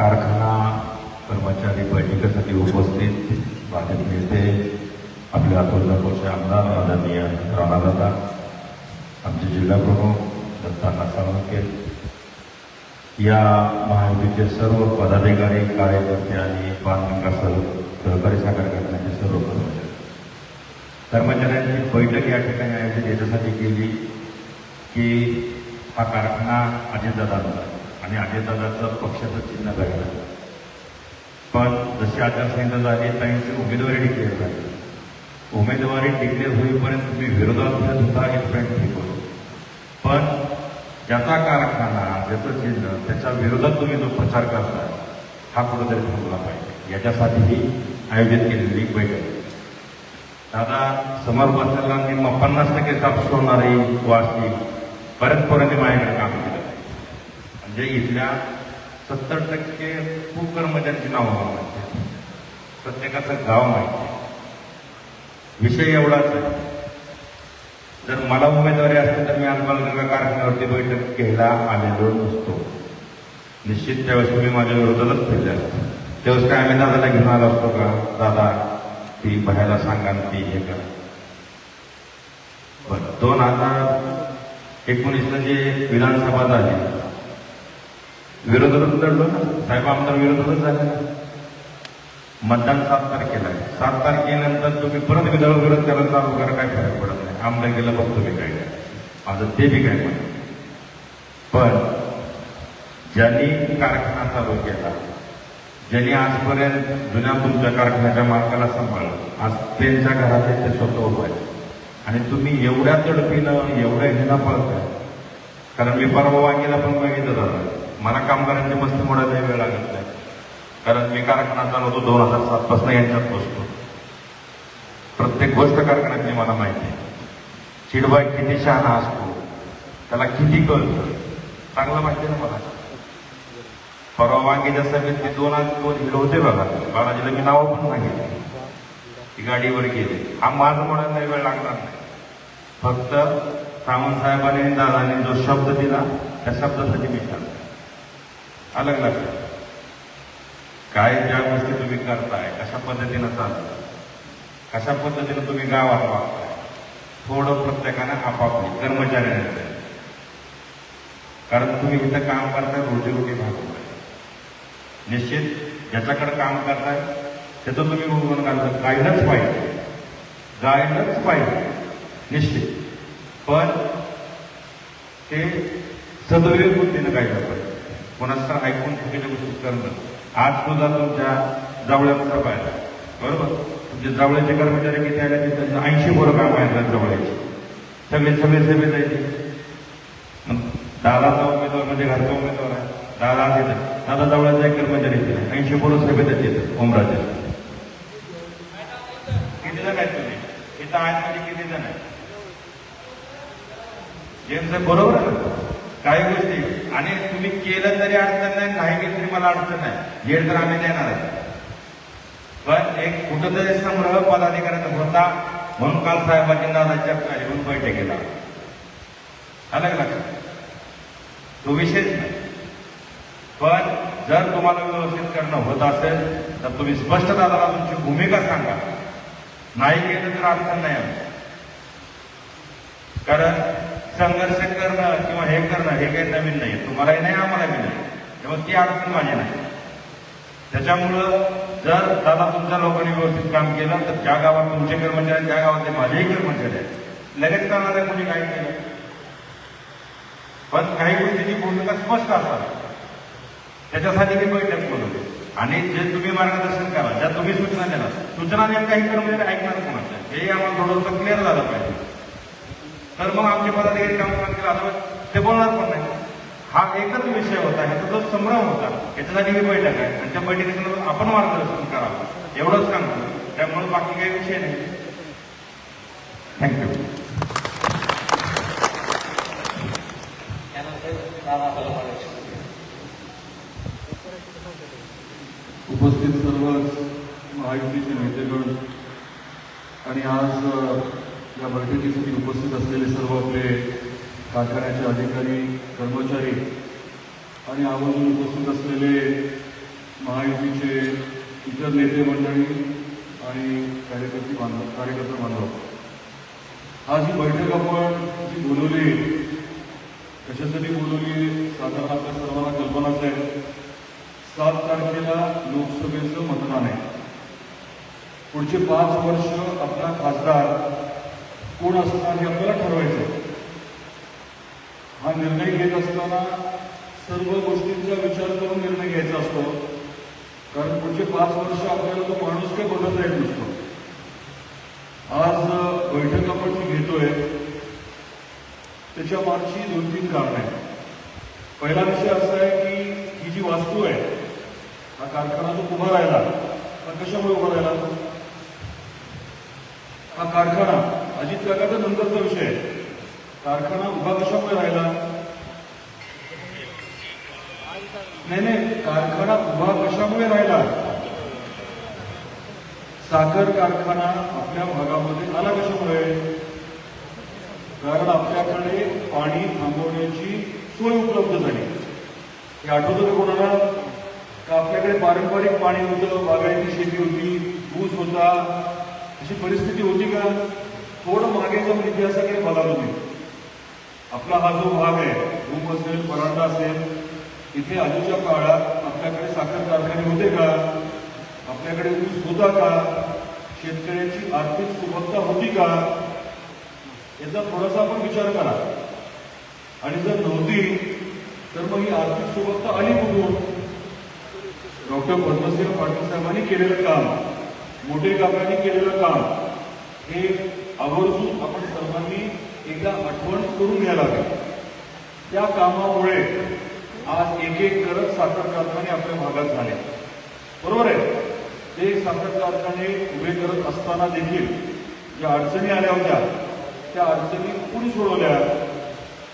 कारखाना कर्मचारी बैठकीसाठी उपस्थित. भाजप नेते आपल्या तुळजापूरचे आमदार आदरणीय राणादादा आमचे जिल्हा प्रमुख दत्तांना या महायुतीचे सर्व पदाधिकारी कार्यकर्ते आणि बांधकाम सहकारी साखर कारखान्याचे सर्व कर्मचारी. कर्मचाऱ्यांची बैठक या ठिकाणी आयोजित याच्यासाठी केली की हा कारखाना अजितदादांचा. आणि अजयदादाचं पक्षाचं चिन्ह घडलं पण जशी आचारसंहिता झाली त्यांची उमेदवारी डिक्लेअर झाली. उमेदवारी डिक्लेअर होईपर्यंत तुम्ही विरोधात फिरत होता इथपर्यंत ठीक होतो पण ज्याचा कारखाना ज्याचं चिन्ह त्याच्या विरोधात तुम्ही जो प्रचार करता हा कुठेतरी थांबला पाहिजे. याच्यासाठी ही आयोजित केलेली बैठक. दादा समोर बसलेला मी पन्नास टक्के कापूस होणारी वाशी बऱ्याच पोरांनी माझ्याकडे काम म्हणजे इथल्या सत्तर टक्के खूप कर्मचाऱ्यांची नावं मला माहिती प्रत्येकाचं गाव माहिती विषय एवढाच आहे. जर मला उमेदवारी असते तर मी आज बालगंगा कारखान्यावरती बैठक घ्यायला आलेलो नसतो. निश्चित त्यावेळेस तुम्ही माझ्या विरोधातच फिरले त्यावेळेस काय आम्ही दादाला घेऊन आलो असतो का? दादा ती भरायला सांगा ती हे करा. बरं दोन हजार एकोणीसला जे विधानसभा झाली विरोधातच लढलो ना. साहेब आमदार विरोधातच झाले. ना मतदान सात तारखेला आहे. सात तारखेनंतर तुम्ही परत विधान विरोध करायला चालू करा काय फरक पडत नाही. आमदार गेलं बघतो मी काय माझं ते बी काय म्हणत पण ज्यांनी कारखाना चालू केला ज्यांनी आजपर्यंत जुन्या तुमच्या कारखान्याच्या मालकाला सांभाळलं आज त्यांच्या घरात ते स्वतः उभं आहे. आणि तुम्ही एवढ्या तडपीनं एवढ्या हिना पळताय. कारण मी परवा वांगीला पण बघितलं झालं मला कामगारांची मस्ती मोडायला वेळ लागत नाही. कारण मी कारखाना चालवतो दोन हजार सात पासून यांच्यात बसतो. प्रत्येक गोष्ट कारखान्यातली मला माहिती आहे. चिडबाई किती शहाणा असतो त्याला किती कळतं चांगलं माहिती आहे ना मला? परवा वांगीच्या सभेत ते दोन दोन हिरो होते बघा बालाजीला मी नावं पण सांगितली ती गाडीवर गेली. हा माझं म्हणायला वेळ लागणार नाही. फक्त सावंत साहेबांनी आणि दादाने जो शब्द दिला त्या शब्दासाठी मी चालतो अलग अलग काय ज्या गोष्टी तुम्ही करताय कशा पद्धतीनं चालतं कशा पद्धतीनं तुम्ही गावात वागताय थोडं प्रत्येकानं आपापली कर्मचाऱ्याने कारण तुम्ही इथं काम करताय रोजी रोटी भागवताय. निश्चित ज्याच्याकडे काम करताय त्याचं तुम्ही बघून घालता गायलंच पाहिजे. गायलंच पाहिजे. निश्चित. पण ते सदैव बुद्धीनं गायलं पाहिजे कोणाचं तर ऐकून चुकीच्या गोष्टी करणं. आज सुद्धा तुमच्या जवळ्याचा सभा बरोबर? तुमचे जावळ्याचे कर्मचारी किती आले तिथे ऐंशी पोरं काम आहेत जवळचे सगळे सगळे सभेत जायचे दादाचा उमेदवार म्हणजे घरचा उमेदवार आहे. दादा तिथं दादा जवळचा एक कर्मचारी तिथे ऐंशी पोरं सभेत आहेत तिथं ओमराजे. किती जण आहेत तुम्ही? इथं आहेत म्हणजे किती जण आहेत? यांचं बरोबर आहे काही गोष्टी आणि तुम्ही केलं तरी अडचण नाही नाही केलं तरी मला अडचण नाही. येड तर आम्ही देणार आहे. पण एक कुठंतरी संग्रह पदाधिकाऱ्याचा होता म्हणून काल साहेबांनी दादाच्या येऊन बैठकीला अलग लक्षात? तो विषयच नाही. पण जर तुम्हाला व्यवस्थित करणं होत असेल तर तुम्ही स्पष्ट दादाला तुमची भूमिका सांगा. नाही केलं तर अडचण नाही कारण संघर्ष करणं किंवा हे करणं हे काही नवीन नाही. तुम्हालाही नाही आम्हालाही नाही. तेव्हा ती अडचण माझी नाही. त्याच्यामुळं जर दादा तुमच्या लोकांनी व्यवस्थित काम केलं तर ज्या गावात तुमचे कर्मचारी आहेत, त्या गावातले माझेही कर्मचारी आहेत. लगेच करणार आहे कोणी काही केलं पण काही गोष्टीची भूमिका स्पष्ट असतात. त्याच्यासाठी मी बैठक बोलवली. आणि जे तुम्ही मार्गदर्शन करा ज्या तुम्ही सूचना देणार सूचना नेमका काही कर्मचारी ऐकणार कोणाच्या हे आम्हाला थोडंसं क्लिअर झालं पाहिजे. तर मग आमचे पदाधिकारी काम करतील आता ते बोलणार पण नाही. हा एकच विषय होता ह्याचा जो संभ्रम होता याच्यासाठी ही बैठक आहे. आणि त्या बैठकीतून आपण मार्गदर्शन करावं. एवढंच सांगतो. त्यामुळे बाकी काही विषय नाही. थँक्यू उपस्थित सर्व महायुतीचे नेतेगण आणि आज बैठकीसाठी उपस्थित असलेले सर्व आपले कारखान्याचे अधिकारी कर्मचारी आणि आवर्जून उपस्थित असलेले महायुतीचे इतर नेते मंडळी आणि कार्यकर्ते बांधव कार्यकर्ते बांधव. आज ही बैठक आपण जी बोलवली कशासाठी बोलवली साधारण आपल्या सर्वांना कल्पनाच आहे. सात तारखेला लोकसभेचं मतदान आहे. पुढचे पाच वर्ष आपला खासदार कोण हे आपल्याला ठरवायचं. हा निर्णय घेत असताना सर्व गोष्टींचा विचार करून निर्णय घ्यायचा असतो. कारण पुढचे पाच वर्ष आपल्याला तो माणूस काही बदलता येत नसतो. आज बैठक आपण जी घेतोय त्याच्या मागची दोन तीन कारणं आहेत. पहिला विषय असा आहे की ही जी वास्तू आहे हा कारखाना जो उभा राहिला हा कशामुळे उभा राहिला? हा कारखाना अजित काकाचा नंतरचा विषय. कारखाना उभा कशामुळे राहिला? नाही नाही कारखाना उभा कशामुळे राहिला? साखर कारखाना आपल्या भागामध्ये आला कशामुळे? कारण आपल्याकडे पाणी थांबवण्याची सोय उपलब्ध झाली. हे आठवतं का कोणाला? का आपल्याकडे पारंपरिक पाणी होतं बागायती शेती होती ऊस होता? अशी परिस्थिती होती का? थोडं मागे जाऊन इतिहासाकडे बघा तुम्ही आपला हा जो भाग आहे भूम असेल परांडा असेल इथे आजूच्या काळात आपल्याकडे साखर कारखाने होते का? आपल्याकडे ऊस होता का? शेतकऱ्यांची आर्थिक सुबत्ता होती का? याचा थोडासा आपण विचार करा. आणि जर नव्हती तर मग ही आर्थिक सुबत्ता आली कुठून? डॉक्टर पद्मसिंह पाटील साहेबांनी केलेलं काम मोठे काकांनी केलेलं काम हे आवर्जून आपण सर्वांनी एकदा आठवण करून घ्यायला हवी. त्या कामामुळे आज एक एक करत साखर कारखाने आपल्या भागात झाले. बरोबर आहे? ते साखर कारखाने उभे करत असताना देखील ज्या अडचणी आल्या होत्या त्या अडचणी कुणी सोडवल्या?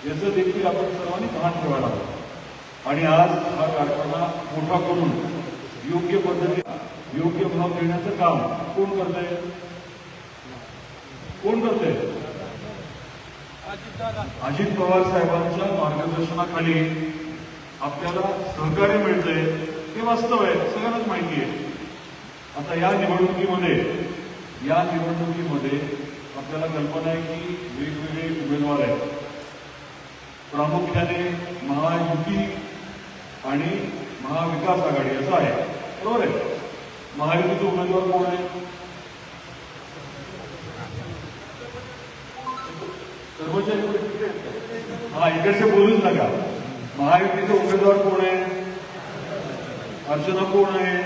याचं देखील आपण सर्वांनी भान ठेवायला हवं. आणि आज हा कारखाना मोठा करून योग्य पद्धतीने योग्य भाव देण्याचं काम कोण करतंय? कोण करतंय? अजित पवार साहेबांच्या मार्गदर्शनाखाली आपल्याला सहकार्य मिळतंय. हे वास्तव आहे सगळ्यांनाच माहिती आहे. आता या निवडणुकीमध्ये या निवडणुकीमध्ये आपल्याला कल्पना आहे की वेगवेगळे उमेदवार आहेत. प्रामुख्याने महायुती आणि महाविकास आघाडी असं आहे. बरोबर आहे? महायुतीचे उमेदवार कोण आहे हा इकडचे बोलूच नका महायुतीचे उमेदवार कोण आहे? अर्चना कोण आहे?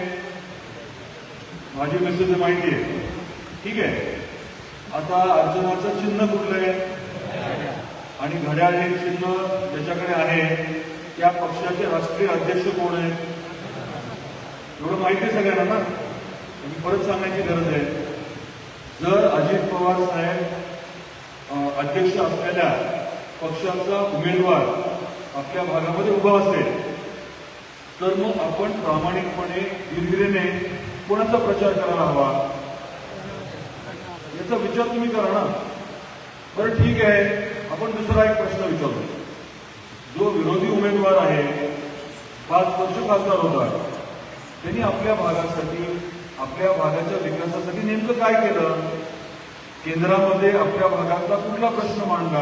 माझी मिस्टर माहिती आहे. ठीक आहे. आता अर्चनाचं चिन्ह कुठलं आहे? आणि घड्याळ हे चिन्ह ज्याच्याकडे आहे त्या पक्षाचे राष्ट्रीय अध्यक्ष कोण आहेत एवढं माहिती आहे सगळ्यांना ना? परत सांगण्याची गरज आहे. जर अजित पवार साहेब अध्यक्ष असलेल्या पक्षाचा उमेदवार आपल्या भागामध्ये उभा असेल तर मग आपण प्रामाणिकपणे धीरधीरेने कोणाचा प्रचार करायला हवा? याचा विचार तुम्ही करा ना. बरं ठीक आहे. आपण दुसरा एक प्रश्न विचारतो जो विरोधी उमेदवार आहे पाच वर्ष खासदार होता. त्यांनी आपल्या भागासाठी आपल्या भागाच्या विकासासाठी नेमकं काय केलं? केंद्रामध्ये आपल्या भागातला कुठला प्रश्न मांडला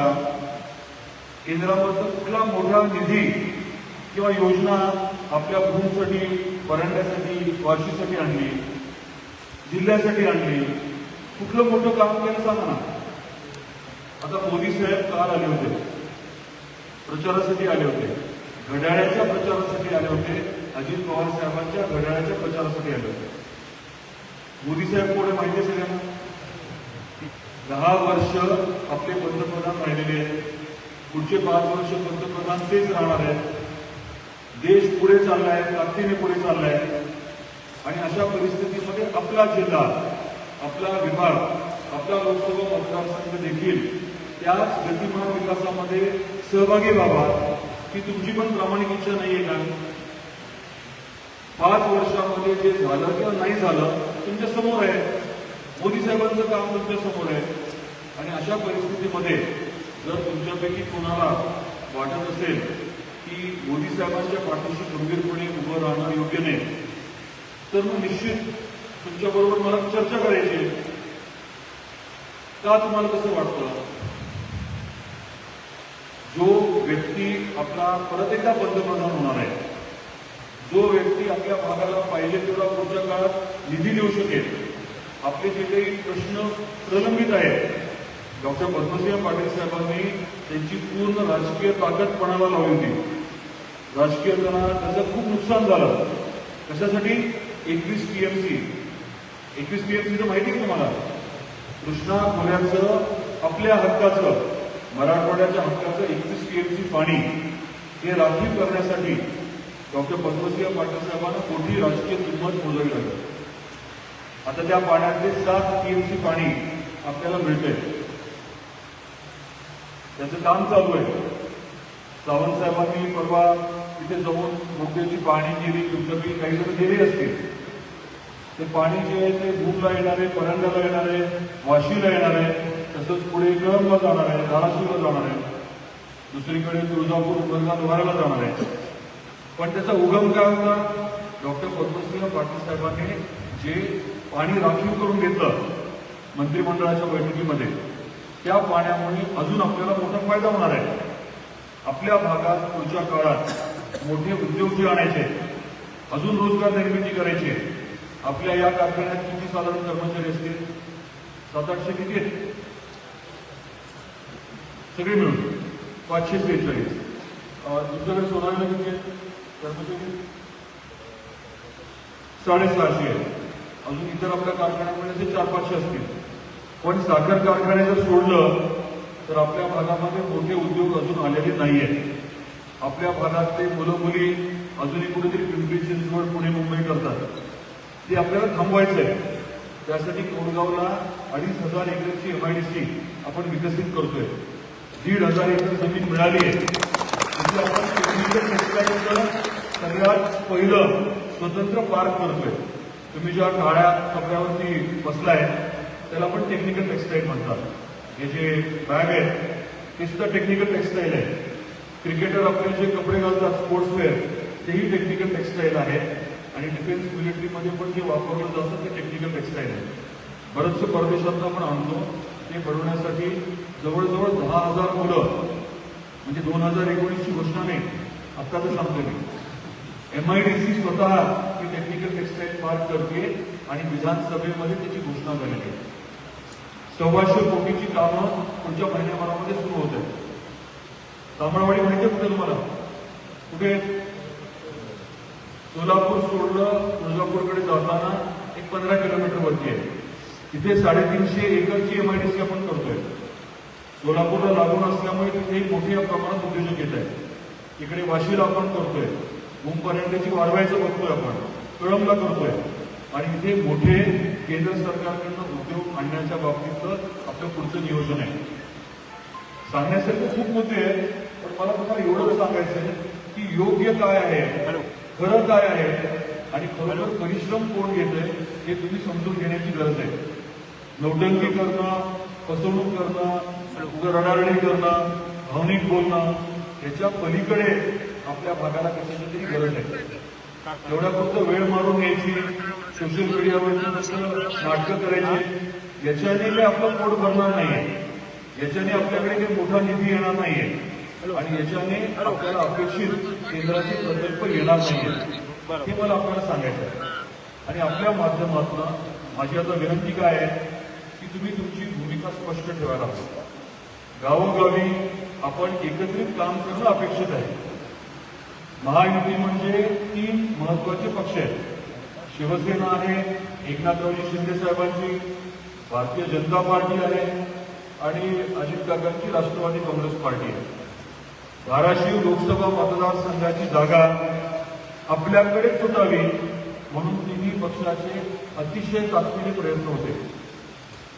केंद्रामधला कुठला मोठा निधी किंवा योजना आपल्या भूमसाठी परंड्यासाठी वाशीसाठी आणली जिल्ह्यासाठी आणली कुठलं मोठं काम केलं सांगा ना. आता मोदी साहेब काल आले होते प्रचारासाठी आले होते घड्याळ्याच्या प्रचारासाठी आले होते अजित पवार साहेबांच्या घड्याळ्याच्या प्रचारासाठी आले होते. मोदी साहेब कोण माहिती आहे सगळ्यांना? दहा वर्ष आपले पंतप्रधान राहिलेले आहेत. पुढचे पाच वर्ष पंतप्रधान तेच राहणार आहेत. देश पुढे चाललाय ताकदीने पुढे चाललाय आणि अशा परिस्थितीमध्ये आपला जिल्हा आपला विभाग आपला लोकसभा मतदारसंघ देखील त्याच गतिमान विकासामध्ये सहभागी व्हावा ही तुमची पण प्रामाणिक इच्छा नाहीये का? पाच वर्षामध्ये जे झालं किंवा नाही झालं तुमच्यासमोर आहे. मोदी साहेबांचं काम तुमच्यासमोर आहे आणि अशा परिस्थितीमध्ये जर तुमच्यापैकी कोणाला वाटत असेल की मोदी साहेबांच्या पाठीशी गंभीरपणे उभं राहणं योग्य नाही तर मग निश्चित तुमच्याबरोबर मला चर्चा करायची आहे. का तुम्हाला कसं वाटतं जो व्यक्ती आपला परत एकदा पंतप्रधान होणार आहे जो व्यक्ती आपल्या भागाला पाहिजे तेवढा पुढच्या काळात निधी देऊ शकेल आपले जे काही प्रश्न प्रलंबित आहेत डॉक्टर पद्मसिंह पाटील साहेबांनी त्यांची पूर्ण राजकीय ताकद पणाला लावली होती. राजकीय त्याचं खूप नुकसान झालं. कशासाठी? एकवीस टीएमसी एकवीस टीएमसीचं तर माहिती आहे का तुम्हाला? कृष्णा खोऱ्याचं आपल्या हक्काचं मराठवाड्याच्या हक्काचं एकवीस टीएमसी पाणी हे राखीव करण्यासाठी डॉक्टर पद्मसिंह पाटील साहेबांना मोठी राजकीय किंमत मोजावी लागली. आता त्या पाण्यातले सात टीएमसी पाणी आपल्याला मिळतंय. त्याचं काम चालू आहे. सावंत साहेबांनी परवा तिथे जाऊन मोठ्याची पाणी गेली तुमच्यापैकी काही जण गेले असतील. ते पाणी जे आहे ते भूमला येणार आहे परंड्याला येणार आहे वाशीला येणार आहे तसंच पुढे कळंबला जाणार आहे धाराशिवला जाणार आहे दुसरीकडे तुळजापूर उमरगाद्वाराला जाणार. आहे पण त्याचा उगम काय होता? डॉक्टर पद्मसिंह पाटील साहेबांनी जे पाणी राखीव करून घेतलं मंत्रिमंडळाच्या बैठकीमध्ये त्या पाण्यामुळे अजून आपल्याला मोठा फायदा होणार आहे. आपल्या भागात पुढच्या काळात मोठे उद्योग जे आणायचे अजून रोजगार निर्मिती करायची. आहे. आपल्या या कारखान्यात किती साधारण कर्मचारी असतील? सात आठशे किती आहेत? सगळे मिळून पाचशे बेचाळीस. दुसऱ्याकडे तुमच्याकडे किती आहेत? कर्मचारी? साडेसहाशे आहेत. अजून इतर आपल्या कारखान्यामध्ये ते चार पाचशे असतील. पण साखर कारखाने जर सोडलं तर आपल्या भागामध्ये मोठे उद्योग अजून आलेले नाही आहेत आपल्या भागातले मुलं मुली अजूनही कुठेतरी पिंपरी चिंचवड पुणे मुंबई करतात. ते आपल्याला थांबवायचं आहे त्यासाठी कोरगावला अडीच हजार एकरची एमआयडीसी आपण विकसित करतोय. दीड हजार एकर जमीन मिळाली आहे. आपण सगळ्यात पहिलं स्वतंत्र पार्क करतोय. तुम्ही ज्या काळ्या कपड्यावरती बसलाय त्याला आपण टेक्निकल टेक्सटाईल म्हणतात. हे जे बॅग आहेत ते सुद्धा टेक्निकल टेक्सटाईल आहे. क्रिकेटर आपले जे कपडे घालतात स्पोर्ट्सवेअर तेही टेक्निकल टेक्सटाईल आहे. आणि डिफेन्स मिलिटरीमध्ये पण जे वापरलं जातं ते टेक्निकल टेक्सटाईल आहे. बरंचसं परदेशातनं आपण आणतो ते बनवण्यासाठी जवळजवळ दहा हजार मुलं म्हणजे दोन हजार एकोणीसची घोषणा नाही आत्ताच सांगतो मी. एमआयडीसी स्वतः ही टेक्निकल टेक्सटाईल पार्क करते आणि विधानसभेमध्ये त्याची घोषणा झालेली आहे सव्वाशे कोटीची कामं पुढच्या महिन्याभरामध्ये सुरू होत आहेत. तामळवाडी माहिती आहे कुठे तुम्हाला? कुठे? सोलापूर सोडलं तुळजापूरकडे जाताना एक पंधरा किलोमीटर वरती आहे. तिथे साडेतीनशे एकरची एमआयडीसी आपण करतोय. सोलापूरला लागून असल्यामुळे तिथे मोठ्या प्रमाणात उद्योजक येत आहेत. इकडे वाशीला आपण करतोय. मुंबपर्यंतची वाढवायचं बघतोय आपण. कळंबला करतोय. आणि इथे मोठे केंद्र सरकारकडनं उद्योग आणण्याच्या बाबतीतलं आपलं पुढचं नियोजन आहे. सांगण्यासारखे खूप मुद्दे आहेत पण मला तुम्हाला एवढंच सांगायचं आहे की योग्य काय आहे खरं काय आहे आणि खरोखर परिश्रम कोण घेतोय हे तुम्ही समजून घेण्याची गरज आहे. नौटंकी करणं फसवणूक करणं रडारडी करणं भावनिक बोलणं याच्या पलीकडे आपल्या भागाला कशाची तरी गरज आहे. एवढ्या फक्त वेळ मारून घ्यायची सोशल मीडियावर नाटकं करायची याच्याने काही आपलं पोट भरणार नाहीये. याच्याने आपल्याकडे काही मोठा निधी येणार नाहीये. आणि याच्याने आपल्याला अपेक्षित केंद्राचे प्रकल्प येणार नाहीये. हे मला आपल्याला सांगायचं आहे. आणि आपल्या माध्यमातून माझी आता विनंती काय आहे की तुम्ही तुमची भूमिका स्पष्ट ठेवायला हवी. गावोगावी आपण एकत्रित काम करणं अपेक्षित आहे. महायुती म्हणजे तीन महत्त्वाचे पक्ष आहेत. शिवसेना आहे एकनाथरावजी शिंदे साहेबांची भारतीय जनता पार्टी आहे आणि अजित काकांची राष्ट्रवादी काँग्रेस पार्टी आहे. धाराशिव लोकसभा मतदारसंघाची जागा आपल्याकडेच सुटावी म्हणून तिन्ही पक्षाचे अतिशय तात्पुरे प्रयत्न होते.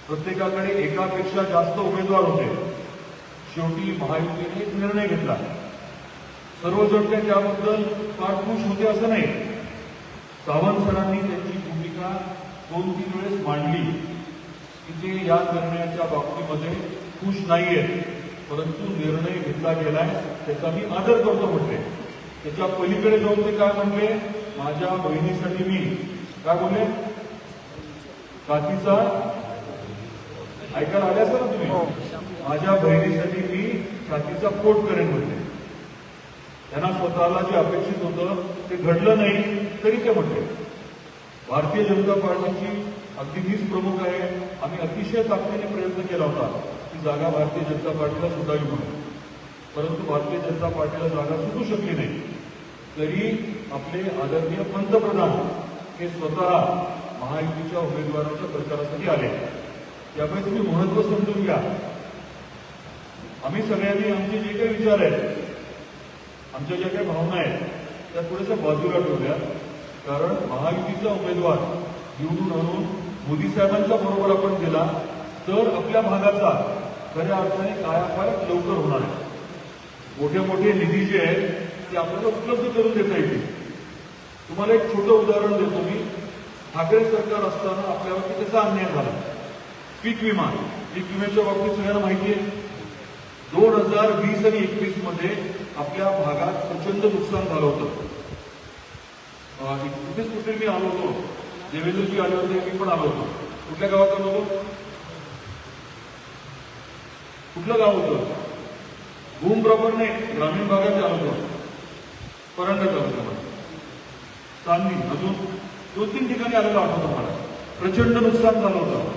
प्रत्येकाकडे एकापेक्षा जास्त उमेदवार होते. शेवटी महायुतीने एक निर्णय घेतला. सर्वजण काही त्याबद्दल फार खुश होते असं नाही. सावंत सरांनी त्यांची भूमिका दोन तीन वेळेस मांडली. की ते या निर्णयाच्या बाबतीमध्ये खुश नाहीये परंतु निर्णय घेतला गेलाय. त्याचा मी आदर करतो म्हटले. त्याच्या पलीकडे जाऊन ते काय म्हणले माझ्या बहिणीसाठी मी. काय बोलले? काकीचा. ऐकायला आल्यास ना तुम्ही? माझ्या बहिणीसाठी मी काकीचा पोट करेन म्हटले. त्यांना स्वतःला जे अपेक्षित होतं ते घडलं नाही तरी ते म्हटले भारतीय जनता पार्टीची अगदी मीच प्रमुख आहे. आम्ही अतिशय ताकदीने प्रयत्न केला होता की जागा भारतीय जनता पार्टीला सुटावी म्हणून. परंतु भारतीय जनता पार्टीला जागा सुटू शकली नाही. तरी आपले आदरणीय पंतप्रधान हे स्वतः महायुतीच्या उमेदवाराच्या प्रचारासाठी आले. त्यामुळे तुम्ही महत्त्व समजून घ्या. आम्ही सगळ्यांनी आमचे जे काही विचार आहेत आमच्या ज्या काही भावना आहेत त्या थोड्याशा बाजूला ठेवल्या कारण महायुतीचा उमेदवार निवडून आणून मोदी साहेबांच्या बरोबर आपण गेला तर आपल्या भागाचा खऱ्या अर्थाने कायापायत लवकर होणार आहे. मोठे मोठे निधी जे आहेत ते आपल्याला उपलब्ध करून देता येतील. तुम्हाला एक छोटं उदाहरण देतो मी. ठाकरे सरकार असताना आपल्यावरती कसा अन्याय झाला? पीक विमा. पीक विम्याच्या बाबतीत सगळ्यांना माहिती आहे. दोन हजार वीस आणि एकवीसमध्ये आपल्या भागात प्रचंड नुकसान झालं होतं. कुठेच कुठे मी आलो होतो. देवेंद्रजी आले होते मी पण आलो होतो. कुठल्या गावात आलो होतो? कुठलं गाव होतं? भूम प्रॉपर नाही ग्रामीण भागात आलो होतो. परंडा तालुक्यामध्ये. चांदणी अजून दोन तीन ठिकाणी आलेलं आठवतं मला. प्रचंड नुकसान झालं होतं.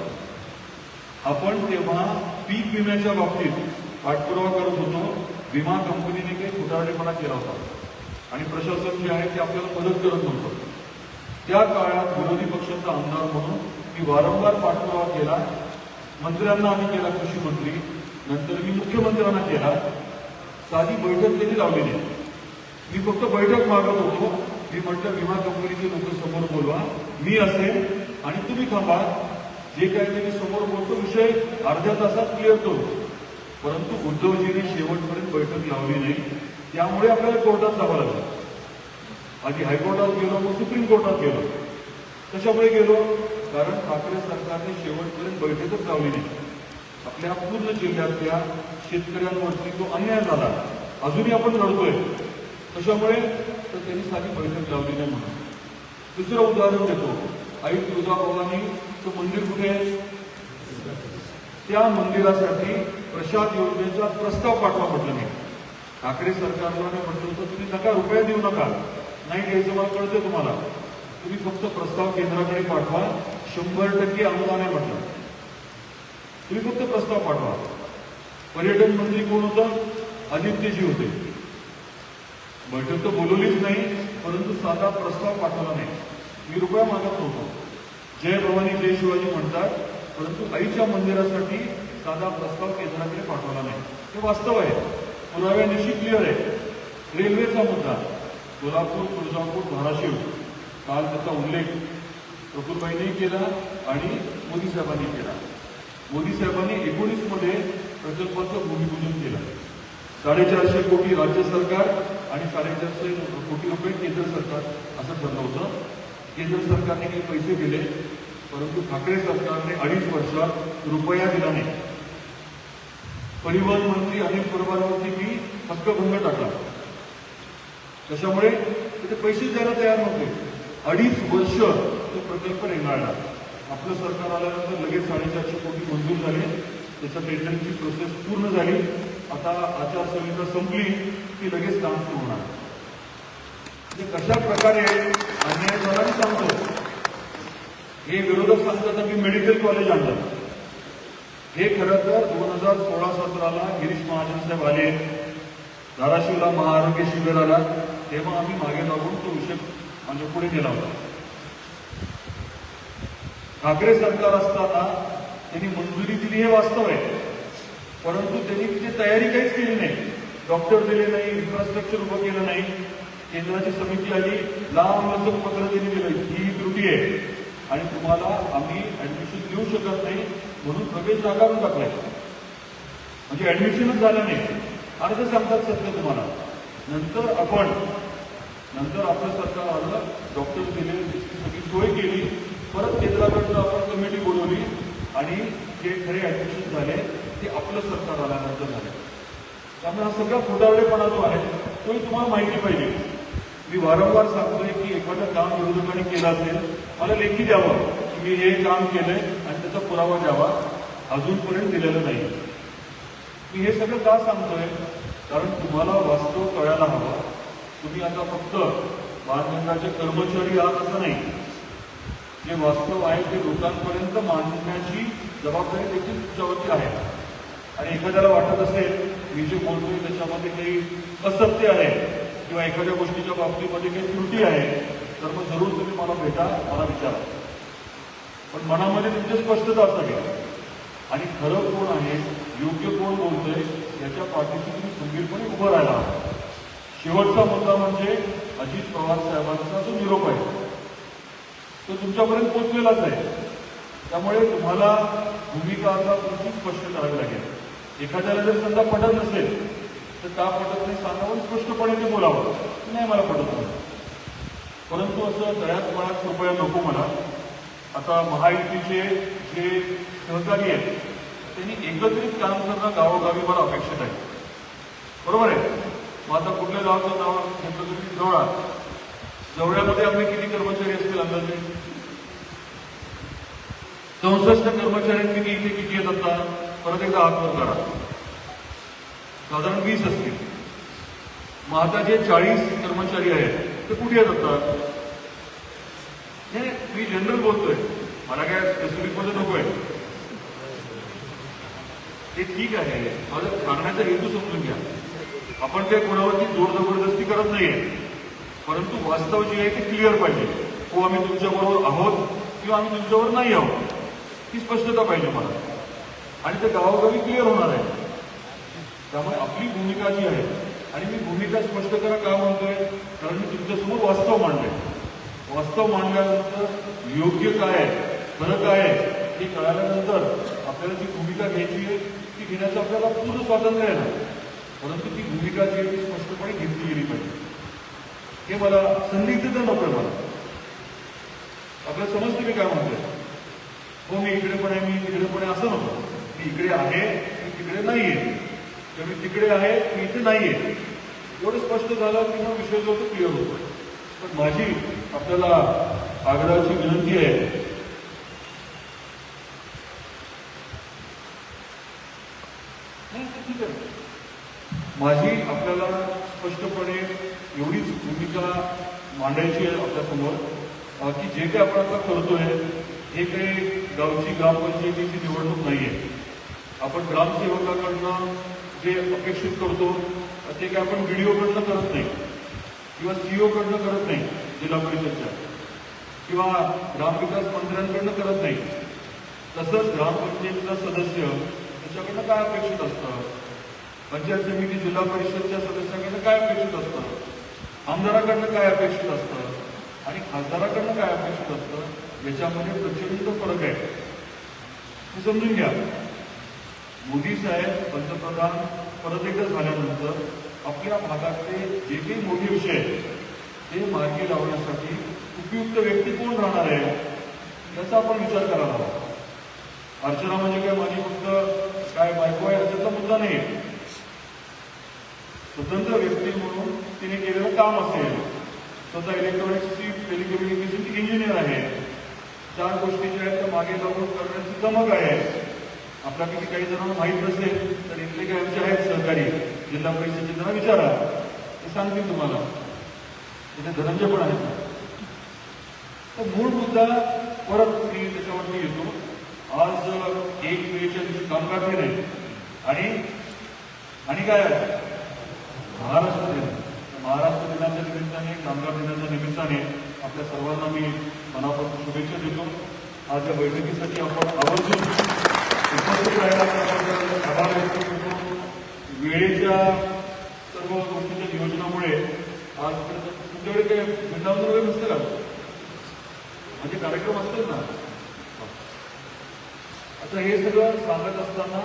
आपण तेव्हा पीक विम्याच्या बाबतीत पाठपुरावा करत होतो. विमा कंपनीने काही केला होता. आणि प्रशासन जे आहे ते आपल्याला मदत करत नव्हतं. त्या काळात विरोधी पक्षाचा आमदार म्हणून मी वारंवार पाठपुरावा केला. मंत्र्यांना आम्ही केला कृषी मंत्री. नंतर मी मुख्यमंत्र्यांना केला. साधी बैठक त्यांनी लावलेली मी फक्त बैठक मागत होतो. मी म्हटलं विमा कंपनीचे लोक समोर बोलवा. मी असेल आणि तुम्ही थांबा. जे काही त्यांनी समोर बोलतो विषय अर्ध्या तासात क्लिअर करू परंतु उद्धवजीने शेवटपर्यंत बैठक लावली नाही. त्यामुळे आपल्याला कोर्टात जावं लागलं. आधी हायकोर्टात गेलो मग सुप्रीम कोर्टात गेलो. कशामुळे गेलो? कारण ठाकरे सरकारने शेवटपर्यंत बैठकच लावली नाही. आपल्या पूर्ण जिल्ह्यातल्या शेतकऱ्यांवरती जो अन्याय झाला. अजूनही आपण लढतोय कशामुळे? तर त्यांनी साधी बैठक लावली नाही म्हणून. दुसरं उदाहरण देतो. आई तुळजाभवानीचं मंदिर कुठे आहे? त्या मंदिरासाठी प्रसाद योजनेचा प्रस्ताव पाठवा म्हटलं नाही ठाकरे सरकारला मी म्हटलं होतं तुम्ही नका रुपया देऊ नका. नाही द्यायचं मला कळतं तुम्हाला. तुम्ही फक्त प्रस्ताव केंद्राकडे पाठवा शंभर टक्के अनुदान आहे म्हटलं. तुम्ही फक्त प्रस्ताव पाठवा. पर्यटन मंत्री कोण होतं? आदित्यजी होते. बैठक तर बोलवलीच नाही परंतु साधा प्रस्ताव पाठवला नाही. मी रुपया मागत नव्हतो. जय भवानी जय शिवाजी म्हणतात परंतु आईच्या मंदिरासाठी साधा प्रस्ताव केंद्राकडे पाठवला नाही. हे वास्तव आहे. पुराव्यानिशी क्लिअर आहे रेल्वेचा मुद्दा कोल्हापूर तुळजापूर धाराशिव काल त्याचा उल्लेख प्रफुलबाईंनी केला आणि मोदी साहेबांनी केला. मोदी साहेबांनी एकोणीसमध्ये प्रकल्पाचं भूमिपूजन केलं. साडेचारशे कोटी राज्य सरकार आणि साडेचारशे कोटी रुपये केंद्र सरकार असं ठरलं होतं. केंद्र सरकारने काही पैसे दिले परंतु ठाकरे सरकारने अडीच वर्षात रुपया दिला नाही. परिवहन मंत्री अनिल परबांवरती मी हक्कभंग टाकला. त्याच्यामुळे तर ते द्यायला तयार नव्हते. अडीच वर्ष तो प्रकल्प रेंगाळला. आपलं सरकार आल्यानंतर लगेच साडेचारशे कोटी मंजूर झाले. त्याच्या टेंडरची प्रोसेस पूर्ण झाली. आता आचारसंहिता संपली की लगेच काम सुरू होणार. म्हणजे कशा प्रकारे अन्याय झाला मी सांगतो. हे विरोधक सांगतात की मेडिकल कॉलेज आणलं. हे खरं तर दोन हजार सोळा सतराला गिरीश महाजन साहेब आले. धाराशिवला महाआरोग्य शिबिर आला. तेव्हा आम्ही मागे लागून तो विषय म्हणजे पुढे गेला होता. ठाकरे सरकार असताना त्यांनी मंजुरी दिली हे वास्तव आहे. परंतु त्यांनी तिथे तयारी काहीच केली नाही. डॉक्टर दिले नाही इन्फ्रास्ट्रक्चर उभं केलं नाही. केंद्राची समिती आली. लांब लचक पत्र त्यांनी दिलं. ही त्रुटी आहे. आणि तुम्हाला आम्ही ऍडमिशन देऊ शकत नाही. म्हणून प्रवेश नाकारून टाकलाय. म्हणजे ऍडमिशनच झालं नाही. अर्ज सांगतात सत्य तुम्हाला. नंतर आपण नंतर आपलं सरकार आलं डॉक्टर दिले सगळी सोय केली परत केंद्राकडनं आपण कमिटी बोलवली आणि जे खरे ऍडमिशन झाले ते आपलं सरकार आल्यानंतर झाले. त्यामुळे हा सगळा फुटारडेपणा जो आहे तोही तुम्हाला माहिती पाहिजे. मी वारंवार सांगतोय की एखादं काम विरोधकांनी केलं असेल मला लेखी द्यावं. मी हे काम केलंय आणि त्याचा पुरावा द्यावा. अजूनपर्यंत दिलेलं नाही. मी हे सगळं का सांगतोय? कारण तुम्हाला वास्तव कळायला हवं. तुम्ही आता फक्त महामंडळाचे कर्मचारी आहात असं नाही. जे वास्तव आहे ते लोकांपर्यंत मांडण्याची जबाबदारी देखील तुमच्यावरती आहे. आणि एखाद्याला वाटत असेल मी जे बोलतोय त्याच्यामध्ये काही असत्य आहे किंवा एखाद्या गोष्टीच्या बाबतीमध्ये काही त्रुटी आहे तर मग जरूर तुम्ही मला भेटा मला विचारा. पण मनामध्ये तुमची स्पष्टता असावी आणि खरं कोण आहे योग्य कोण बोलतोय याच्या पाठीशी तुम्ही खंबीरपणे उभं राहायला हवं शेवटचा मुद्दा म्हणजे अजित पवार साहेबांचा जो निरोप आहे तो तुमच्यापर्यंत पोचलेलाच आहे. त्यामुळे तुम्हाला भूमिका आता तुमची स्पष्ट करावी लागेल. एखाद्याला जर समजा पटत नसेल तर का पटत नाही सांगावं स्पष्टपणे ते बोलावं. नाही मला पटत नाही. परंतु असं तळ्यात मळ्यात कृपया नको मला आता महायुतीचे जे सहकारी आहेत त्यांनी एकत्रित काम करणं गावोगावी मला अपेक्षित आहे. बरोबर आहे? मग आता कुठल्या गावाचं नाव घेतलं तुम्ही जवळा जवळ्यामध्ये आपले किती कर्मचारी असतील अंदाजे? चौसष्ट कर्मचाऱ्यांपैकी इथे किती येत आता? परत एकदा हात करा. साधारण वीस असतील. मग आता जे चाळीस कर्मचारी आहेत ते कुठे येत आता? हे मी जनरल बोलतोय. मला काय स्पेसिफिकमध्ये नको आहे ते ठीक आहे. माझं सांगण्याचा हेतू समजून घ्या. आपण ते कोणावरती जोर जबरदस्ती करत नाहीये. परंतु वास्तव जे आहे ते क्लिअर पाहिजे. हो आम्ही तुमच्याबरोबर आहोत किंवा आम्ही तुमच्यावर नाही आहोत ही स्पष्टता पाहिजे मला. आणि ते गावोगावी क्लिअर होणार आहे. त्यामुळे आपली भूमिका जी आहे आणि मी भूमिका स्पष्ट करा का म्हणतोय? कारण मी तुमच्यासमोर वास्तव मांडलंय. वास्तव मांडल्यानंतर योग्य काय आहे खरं काय आहे हे कळाल्यानंतर आपल्याला जी भूमिका घ्यायची आहे ती घेण्याचं आपल्याला पूर्ण स्वातंत्र्य आहे ना. परंतु ती भूमिका जी आहे ती स्पष्टपणे घेतली गेली पाहिजे. हे मला संदिग्धता नको मला. आपल्याला समजते मी काय म्हणतोय? हो मी इकडे पण आहे मी तिकडे पण आहे असं नको. मी इकडे आहे मी तिकडे नाहीये किंवा मी तिकडे आहे मी इथे नाहीये एवढं स्पष्ट झालं की मग विषय जो तो क्लिअर होतो. पण माझी आपल्याला आग्रहाची विनंती आहे. नाही, आहे. माझी आपल्याला स्पष्टपणे एवढीच भूमिका मांडायची आहे आपल्यासमोर की जे काही आपण आता करतोय हे काही गावची ग्रामपंचायतीची निवडणूक नाहीये. आपण ग्रामसेवकाकडनं जे अपेक्षित करतो ते काही आपण व्हिडिओकडनं करत नाही. किंवा सीओ कडनं करत नाही जिल्हा परिषदच्या किंवा ग्रामविकास मंत्र्यांकडनं करत नाही. तसंच ग्रामपंचायतीचा सदस्य त्याच्याकडनं काय अपेक्षित असतं? पंचायत समिती जिल्हा परिषदच्या सदस्याकडनं काय अपेक्षित असतं? आमदाराकडनं काय अपेक्षित असतं? आणि खासदाराकडनं काय अपेक्षित असतं? याच्यामध्ये प्रचंड फरक आहे. हे समजून घ्या. मोदी साहेब पंतप्रधान परत एकदा झाल्यानंतर आपल्या भागातले जे काही मोठे विषय ते मार्गी लावण्यासाठी उपयुक्त व्यक्ती कोण राहणार आहे? याचा आपण विचार करायला हवा. अर्चना म्हणजे काय? माझी फक्त काय बायको आहे याच्यातला मुद्दा नाही. स्वतंत्र व्यक्ती म्हणून तिने केलेलं काम असेल. स्वतः इलेक्ट्रॉनिक्सची टेलिकम्युनिकेशनची इंजिनियर आहे. चार गोष्टी ज्या आहेत त्या मागे लागून करण्याची चमक आहे. आपल्यापैकी काही जणांना माहीत नसेल तर इथले काही आमचे आहेत सहकारी. जिल्हा परिषदेचे जरा विचारा ते सांगतील तुम्हाला. तिथे धनंजय पण आहेत. तर मूळ मुद्दा परत मी त्याच्यावरती येतो. आज एक वेळेच्या दिवशी कामगार दिन आहे आणि आणि काय महाराष्ट्र दिन. महाराष्ट्र दिनाच्या निमित्ताने कामगार दिनाच्या निमित्ताने आपल्या सर्वांना मी मनापासून शुभेच्छा देतो. आज या बैठकीसाठी आपण आवर्जून उपस्थित राहायला आभार व्यक्त करतो. वेळेच्या सर्व गोष्टींच्या नियोजनामुळे आज तुमच्याकडे काही वृंदावन वगैरे नसतं का? म्हणजे कार्यक्रम असतील ना? आता हे सगळं सांगत असताना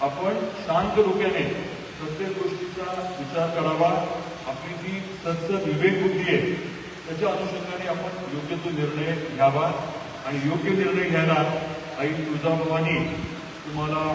आपण शांत डोक्याने प्रत्येक गोष्टीचा विचार करावा. आपली जी सत्य विवेक बुद्धी आहे त्याच्या अनुषंगाने आपण योग्य तो निर्णय घ्यावा. आणि योग्य निर्णय घ्यायला आई तुळजाभवानी तुम्हाला